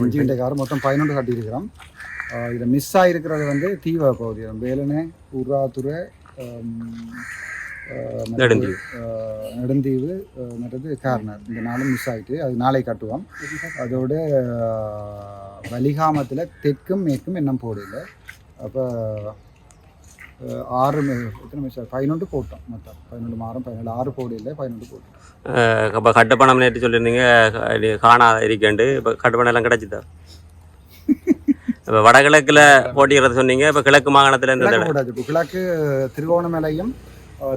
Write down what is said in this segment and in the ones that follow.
அஞ்சு இன்றைக்கு மொத்தம் பதினொன்று கட்டியிருக்கிறோம். இதுல மிஸ் ஆகிருக்கிறது வந்து தீவ பகுதி. வேலனை உர்ராத்துறை நெடுந்தீவு. மற்றது கார்னர். இந்த நாளும் மிஸ் ஆயிட்டு அது நாளை கட்டுவோம். அதோட வலிகாமத்துல தெற்கும் மேற்கும் இன்னும் போடல. அப்போ எத்தனை மிஸ் பதினொன்று போட்டோம் மொத்தம் பதினொன்று மாதம் பதினேழு ஆறு போடல பதினொன்று போட்டோம் இப்போ கட்டுப்பணம் நேற்று சொல்லியிருந்தீங்க இது காணாத இருக்கேண்டு இப்போ கட்டுப்பணம் எல்லாம் கிடைச்சிதா இப்போ வடகிழக்கில் போட்டிக்கிறது சொன்னீங்க இப்போ கிழக்கு மாகாணத்தில் இந்த கிழக்கு திருவோணமலையும்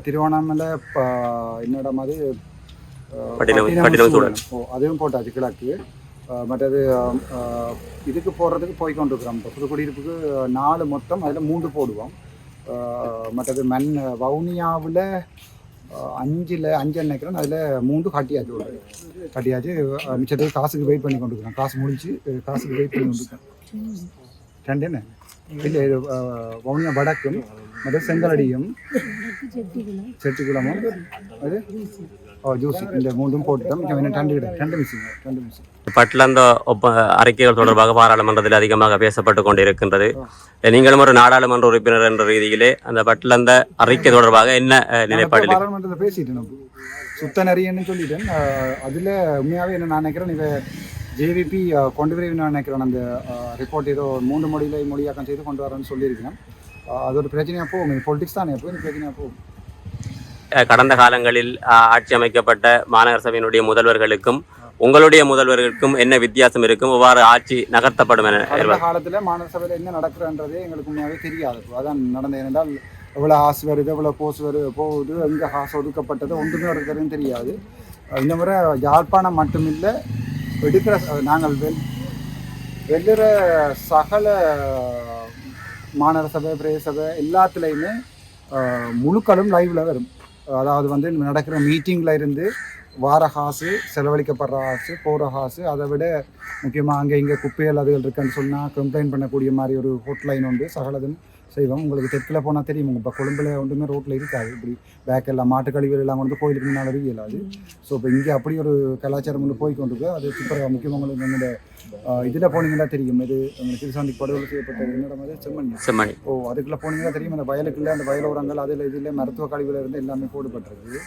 திருவோணமலை. சூழல் ஓ அதுவும் போட்டாச்சு கிழக்கு மற்றது இதுக்கு போடுறதுக்கு போய் கொண்டிருக்கிறோம் இப்போ புதுக்குடியிருப்புக்கு நாலு மொத்தம் அதில் மூன்று போடுவோம் மற்றது மண் வவுனியாவில் அஞ்சில் அஞ்சு நினைக்கிறேன் அதில் மூன்று கட்டியாச்சு ஒரு கட்டியாச்சு. அஹ், மிச்சத்துக்கு காசுக்கு வெயிட் பண்ணி கொண்டிருக்கிறோம். காசு முடிஞ்சு காசுக்கு வெயிட் பண்ணி கொண்டிருக்கேன் ரெண்டு என்ன இல்லை இது வவுனியா வடக்கும் மற்ற செங்கலடியும் செட்டிக்குளமும் அது ஜூஸ் இந்த மூன்றும் ரெண்டு ரெண்டு ரெண்டு பட்டில் அந்த ஒப்ப அறிக்கைகள் தொடர்பாக பாராளுமன்றத்தில் அதிகமாக பேசப்பட்டு கொண்டிருக்கின்றது. நீங்களும் ஒரு நாடாளுமன்ற உறுப்பினர் என்ற ரீதியிலே அந்த பட்டில் அந்த அறிக்கை தொடர்பாக என்ன அஹ், நிலைப்பாடில் பாராளுமன்றத்தில் பேசிட்டேன் சுத்த நரியன்னு சொல்லிட்டேன். அதில் உண்மையாகவே என்ன நான் நினைக்கிறேன் இவ ஜேவிபி கொண்டு வரவே நான் நினைக்கிறேன். அந்த ரிப்போர்ட் ஏதோ மூன்று மொழியில மொழியாக்கம் செய்து கொண்டு வரேன்னு சொல்லியிருக்கேன் அது ஒரு பிரச்சனையாக போகும். பொலிட்டிக்ஸ் தானே எப்போ இது பிரச்சனையாக போகும். கடந்த காலங்களில் ஆட்சி அமைக்கப்பட்ட மாநகர சபையினுடைய முதல்வர்களுக்கும் உங்களுடைய முதல்வர்களுக்கும் என்ன வித்தியாசம் இருக்கும்? எவ்வாறு ஆட்சி நகர்த்தப்படும் என காலத்தில் மாநில சபையில் என்ன நடக்குதுன்றதே எங்களுக்கு உண்மையாகவே தெரியாது. அதான் நடந்தது ஏனென்றால் எவ்வளோ ஆசு வருது எவ்வளோ போஸ் வருது போகுது எங்கே காசு ஒதுக்கப்பட்டது ஒன்றுமே ஒருத்தரும் தெரியாது. இந்த முறை யாழ்ப்பாணம் மட்டுமில்லை எடுக்கிற நாங்கள் வெல் வெல்லுற சகல மாநகர சபை பிரதேச சபை எல்லாத்துலேயுமே முழுக்களும் லைவ்ல வரும். அதாவது வந்து நடக்கிற மீட்டிங்கில் இருந்து வார காசு செலவழிக்கப்படுற காசு போகிற காசு அதை விட முக்கியமாக அங்கே இங்கே குப்பைகள் அதுகள் இருக்குன்னு சொன்னால் கம்ப்ளைண்ட் பண்ணக்கூடிய மாதிரி ஒரு ஹோட்லைன் உண்டு. சகலதும் செய்வோம். உங்களுக்கு தெற்கில் போனால் தெரியும். இப்போ கொழும்பில் ஒன்றுமே ரோட்டில் இருக்காது. இப்படி பேக் எல்லாம் மாட்டு கழிவுகள் எல்லாம் வந்து கோயிலுக்கு முன்னால் இயலாது ஸோ இப்போ இங்கே அப்படி ஒரு கலாச்சாரம் ஒன்று போய் கொண்டிருக்கு. அது சூப்பராக முக்கியமாக உங்களுக்கு இதில் போனீங்கன்னா தெரியும். இது திருசாந்தி படுகொலை செய்யப்பட்ட என்னோட மாதிரி? செம்மண். செம்மணி. ஓ அதுக்குள்ளே போனீங்கன்னா தெரியும். அந்த வயலுக்குள்ள அந்த வயலோரங்கள் அதில் இதில் மருத்துவ கழிவுல இருந்து எல்லாமே போடுபட்டிருக்கு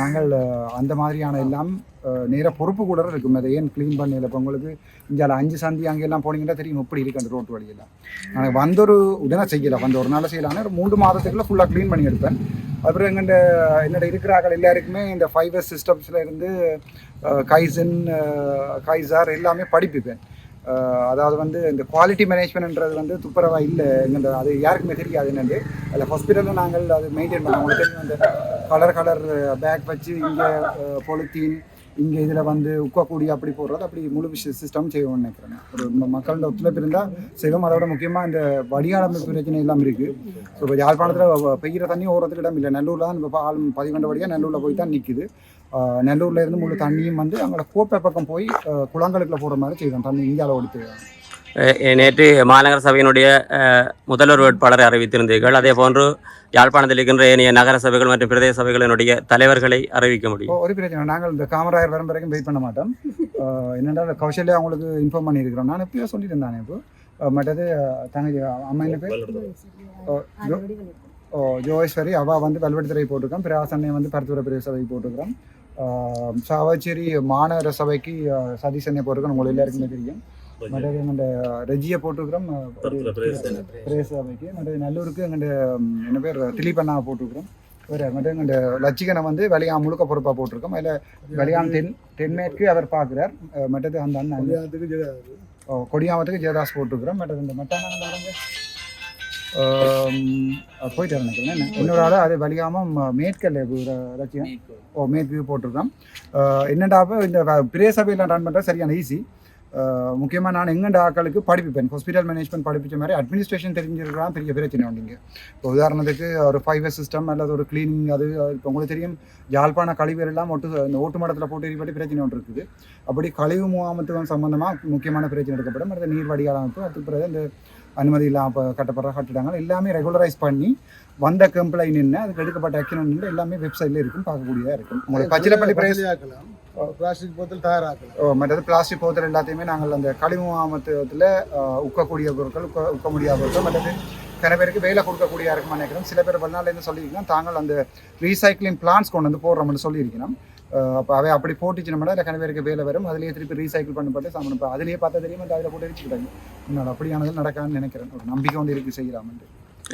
நாங்கள் அந்த மாதிரியான எல்லாம் நேர பொறுப்பு கூட இருக்கும். அதை ஏன் க்ளீன் பண்ணல? இப்போ உங்களுக்கு இங்கே அஞ்சு சந்தி அங்கெல்லாம் போனீங்கன்னா தெரியும். எப்படி இருக்கு அந்த ரோட்டு வழியெல்லாம்? நாங்கள் வந்தொரு உடனே செய்யலை. வந்த ஒரு நாள் செய்யலாம் ஒரு மூன்று மாதத்துக்குள்ள ஃபுல்லாக க்ளீன் பண்ணி எடுப்பேன். அப்புறம் எங்கள்ட என்னோட இருக்கிறார்கள் எல்லாருக்குமே இந்த ஃபைவ் எஸ் சிஸ்டம்ஸில் இருந்து கைசன் கைசார் எல்லாமே படிப்பிப்பேன். அதாவது வந்து இந்த குவாலிட்டி மேனேஜ்மெண்ட்ன்றது வந்து துப்புரவா இல்லை இந்த அது யாருக்குமே தெரியாது என்னது. அதில் ஹாஸ்பிட்டலில் நாங்கள் அது மெயின்டைன் பண்ணுவோம். உங்களுக்கு தெரியும் அந்த கலர் கலர் பேக் வச்சு இங்கே பொலித்தீன் இங்கே இதில் வந்து உக்கக்கூடிய அப்படி போடுறது அப்படி முழு விஷய சிஸ்டம் செய்வோம்னு நினைக்கிறேன். ஒரு மக்களோட ஒத்துழைப்பு இருந்தால் செய்வோம். அதோட முக்கியமாக இந்த வடிகாலமைப்பு பிரச்சனை எல்லாம் இருக்குது ஸோ இப்போ யாழ்ப்பாணத்தில் பெய்கிற தண்ணி ஓரத்துக்கு இடம் இல்லை. நல்லூரில் தான் இப்போ ஆள் பதிகொண்டபடியாக நல்லூரில் போய் தான் நிற்குது நெல்லூர்ல இருந்து முழு தண்ணியும் வந்து அங்கே கோப்பை பக்கம் போய் குளங்களுக்குள்ள போகிற மாதிரி செய்வோம். தண்ணி இந்தியாவில் ஒடுத்து நேற்று மாநகர சபையினுடைய முதல்வர் வேட்பாளரை அறிவித்திருந்தீர்கள். அதே போன்று யாழ்ப்பாணத்தில் இருக்கின்ற ஏனைய நகர சபைகள் மற்றும் பிரதேச சபைகளினுடைய தலைவர்களை அறிவிக்க முடியும். ஒரு பிரச்சனை நாங்கள் இந்த காமராயர் வரும் வரைக்கும் வெயிட் பண்ண மாட்டோம். என்னென்னா கௌசல்யா அவங்களுக்கு இன்ஃபார்ம் பண்ணியிருக்கிறோம். நான் எப்பயோ சொல்லிட்டு தானே இப்போ மற்றது தங்கச்சி அம்மா என்ன பேர்? ஓ, ஜோகேஸ்வரி அவள் வந்து வெல்வெடுத்துறை போட்டிருக்கோம். பிராசன்னை வந்து பருத்துவர பிரதேச சபைக்கு போட்டிருக்கிறோம். சாவச்சேரி மாநகர சபைக்கு அண்ணே போட்டிருக்கோம் உங்களுக்கு எல்லாருக்குமே தெரியும். மற்றது எங்கள்ட ரெஜியை போட்டிருக்கிறோம் பிரதேச சபைக்கு மற்றது நல்லூருக்கு எங்கள்ட என்ன பேர் திலீப் அண்ணா போட்டிருக்கிறோம். வேறு மற்ற எங்கள்ட லட்சிகனை வந்து வெளியா முழுக்க பொறுப்பாக போட்டிருக்கோம். அதில் வெளியான் தென் தென்மேற்கு அவர் பார்க்குறார். மற்றது அந்த அண்ணன். ஓ, கொடியாமத்துக்கு ஜெயதாஸ் போட்டிருக்கிறோம். மற்றது இந்த மெட்டான போயிட்டு நினைக்கிறேன். என்ன? இன்னொரு ஆள் அது வலியாமல் மேற்கல்ல லட்சியம் ஓ மேற்கு போட்டிருக்கோம் அப்ப இந்த வ- பெரிய சபையில் ரன் பண்ணுறது சரியான ஈஸி முக்கியமாக நான் எங்கண்ட டாக்களுக்கு படிப்பிப்பேன் ஹாஸ்பிட்டல் மேனேஜ்மெண்ட் படிப்பிச்ச மாதிரி அட்மினிஸ்ட்ரேஷன் தெரிஞ்சிருக்கலாம் பெரிய பிரச்சனை உண்டுங்க இப்போ உதாரணத்துக்கு ஒரு ஃபைவ் சிஸ்டம் அல்லது ஒரு க்ளீனிங் அது இப்போ உங்களுக்கு தெரியும் யாழ்ப்பாண கழிவுகள் எல்லாம் ஒட்டு இந்த ஓட்டு மடத்தில் போட்டு எரிபடி பிரச்சனை ஒன்று இருக்குது. அப்படி கழிவு முகாமத்துவம் சம்பந்தமாக முக்கியமான பிரச்சனை எடுக்கப்படும். அடுத்த நீர் வடிகால் அமைப்பு அதுக்கு பிறகு இந்த அனுமதி இல்லாமல் கட்டப்படுற கட்டிடங்கள் எல்லாமே ரெகுலரைஸ் பண்ணி வந்த கம்ப்ளைண்ட் என்ன அதுக்கு எடுக்கப்பட்ட ஆக்ஷன் எல்லாமே வெப்சைட்ல இருக்கும் பார்க்கக்கூடியதாக இருக்கும். உங்களுக்கு பச்சிலப்பள்ளி பிரதேச ஆக்கலாம். பிளாஸ்டிக் போத்தல் தயாராக்கலாம். ஓ, மற்றது பிளாஸ்டிக் போத்தல் எல்லாத்தையுமே நாங்கள் அந்த களிமுகாமத்துவத்தில் உக்கக்கூடிய பொருட்கள் உக்க உக்க முடியாத பொருட்கள் மற்றது சில பேருக்கு வேலை கொடுக்கக்கூடிய இருக்குமா நினைக்கிறோம். சில பேர் வெளிநாட்டிலேருந்து சொல்லியிருக்கோம் தாங்கள் அந்த ரீசைக்ளிங் பிளான்ஸ் கொண்டு வந்து போடுறோம்னு சொல்லியிருக்கணும் அப்போ அவை அப்படி போட்டுச்சுனோம்னா இல்லை கன பேருக்கு வேலை வரும். அதுலேயே திருப்பி ரீசைக்கிள் பண்ணப்பட்டு சாமன் இப்போ அதுலேயே பார்த்தா தெரியும்? அந்த அதில் போட்டு வச்சுக்கிட்டாங்க முன்னால் அப்படியானது நடக்கான்னு நினைக்கிறேன். ஒரு நம்பிக்கை வந்து இருக்குது செய்யலாம்னு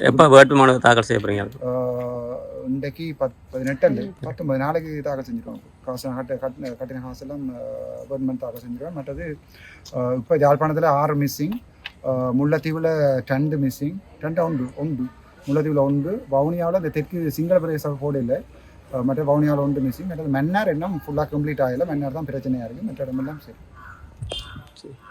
எப்போ வேட்புமனு தாக்கல் செய்ய போறீங்க ஆஹ் இன்றைக்கு பத் பதினெட்டு அல்ல பத்தொன்பது நாளைக்கு தாக்கல் செஞ்சிருவோம் காசு கட்ட கட்டின கட்டின காசெல்லாம் கவர்மெண்ட் தாக்கல் செஞ்சிருவோம் மற்றது ஆஹ் இப்போ யாழ்ப்பாணத்தில் ஆறு மிஸ்ஸிங் முல்லைத்தீவில் ரெண்டு மிஸ்ஸிங் ரெண்டு உண்டு உண்டு. முல்லைத்தீவில் உண்டு. வவுனியாவில் இந்த தெற்கு சிங்கள பிரதேச போடையில் மற்ற வவுனியாவில் ஒன்று மிஸ்ஸிங் மற்றது மன்னார் இன்னும் ஃபுல்லாக கம்ப்ளீட் ஆகலை. மன்னார் தான் பிரச்சனையாக இருக்குது மற்ற இடமெல்லாம் சரி.